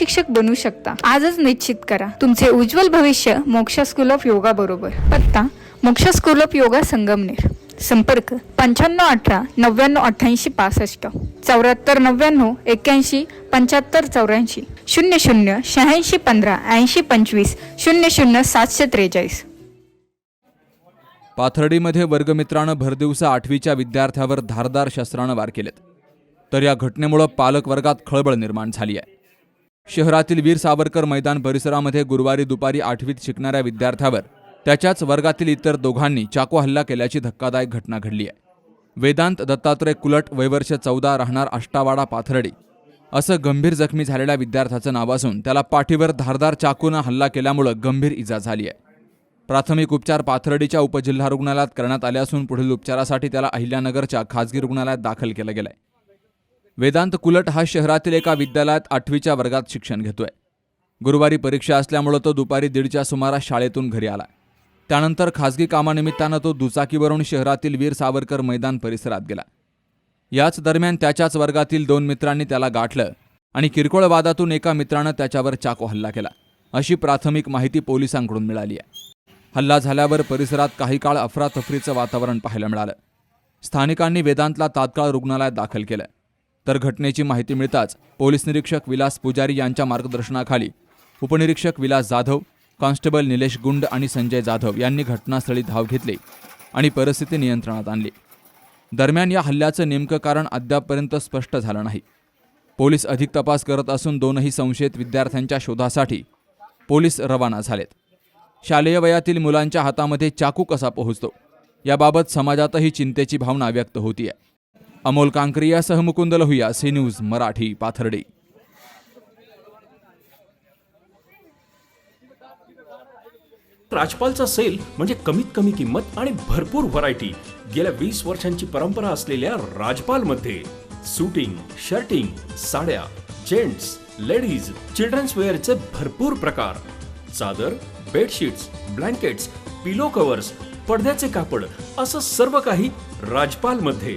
शिक्षक बनू शकता. आजच निश्चित करा. तुमचे उज्ज्वल भविष्य मोक्ष स्कूल ऑफ योगा बरोबर. पत्ता मोक्ष स्कूल ऑफ योगा संगमनेर. संपर्क पंच्याण्णव अठरा नव्याण्णव अठ्ठ्याऐंशी पासष्ट. चौऱ्याहत्तर नव्याण्णव एक्क्याऐंशी पंच्याहत्तर चौऱ्याऐंशी. शून्य शून्य शहाऐंशी पंधरा ऐंशी पंचवीस. शून्य शून्य सातशे त्रेचाळीस. पाथर्डीमध्ये वर्गमित्रानं भरदिवसा आठवीच्या विद्यार्थ्यावर धारदार शस्त्रानं वार केलेत. तर या घटनेमुळं पालक वर्गात खळबळ निर्माण झाली आहे. शहरातील वीर सावरकर मैदान परिसरामध्ये गुरुवारी दुपारी आठवीत शिकणाऱ्या विद्यार्थ्यावर त्याच्याच वर्गातील इतर दोघांनी चाकू हल्ला केल्याची धक्कादायक घटना घडली आहे. वेदांत दत्तात्रय कुलट वयवर्ष चौदा राहणार आष्टावाडा पाथर्डी. असं गंभीर जखमी झालेल्या विद्यार्थ्याचं नाव असून त्याला पाठीवर धारदार चाकूनं हल्ला केल्यामुळं गंभीर इजा झाली आहे. प्राथमिक उपचार पाथर्डीच्या उपजिल्हा रुग्णालयात करण्यात आले असून पुढील उपचारासाठी त्याला अहिल्यानगरच्या खाजगी रुग्णालयात दाखल केलं गेलंय. वेदांत कुलट हा शहरातील एका विद्यालयात आठवीच्या वर्गात शिक्षण घेतोय. गुरुवारी परीक्षा असल्यामुळं तो दुपारी दीडच्या सुमारास शाळेतून घरी आला. त्यानंतर खासगी कामानिमित्तानं तो दुचाकीवरून शहरातील वीर सावरकर मैदान परिसरात गेला. याच दरम्यान त्याच्याच वर्गातील दोन मित्रांनी त्याला गाठलं आणि किरकोळ वादातून एका मित्रानं त्याच्यावर चाकू हल्ला केला. अशी प्राथमिक माहिती पोलिसांकडून मिळाली आहे. हल्ला झाल्यावर परिसरात काही काळ अफरातफरीचं वातावरण पाहायला मिळालं. स्थानिकांनी वेदांतला तात्काळ रुग्णालयात दाखल केलं. तर घटनेची माहिती मिळताच पोलीस निरीक्षक विलास पुजारी यांच्या मार्गदर्शनाखाली उपनिरीक्षक विलास जाधव कॉन्स्टेबल निलेश गुंड आणि संजय जाधव यांनी घटनास्थळी धाव घेतली आणि परिस्थिती नियंत्रणात आणली. दरम्यान या हल्ल्याचं नेमकं कारण अद्यापपर्यंत स्पष्ट झालं नाही. पोलीस अधिक तपास करत असून दोनही संशयित विद्यार्थ्यांच्या शोधासाठी पोलीस रवाना झालेत. शालेय वयातील मुलांच्या हातामध्ये चाकू कसा पोहोचतो? याबाबत समाजातही चिंतेची भावना व्यक्त होती आहे अमोल कांकरी यासह मुकुंद लोहिया सी न्यूज मराठी पाथर्डी. राजपालचा सेल म्हणजे कमीत कमी किंमत आणि भरपूर व्हरायटी गेल्या वीस वर्षांची परंपरा असलेल्या राजपालमध्ये सुटिंग शर्टिंग साड्या जेंट्स लेडीज चिल्ड्रन्स वेअरचे भरपूर प्रकार. चादर बेडशीट्स ब्लँकेट्स पिलो कव्हर्स पडद्याचे कापड असं सर्व काही राजपालमध्ये.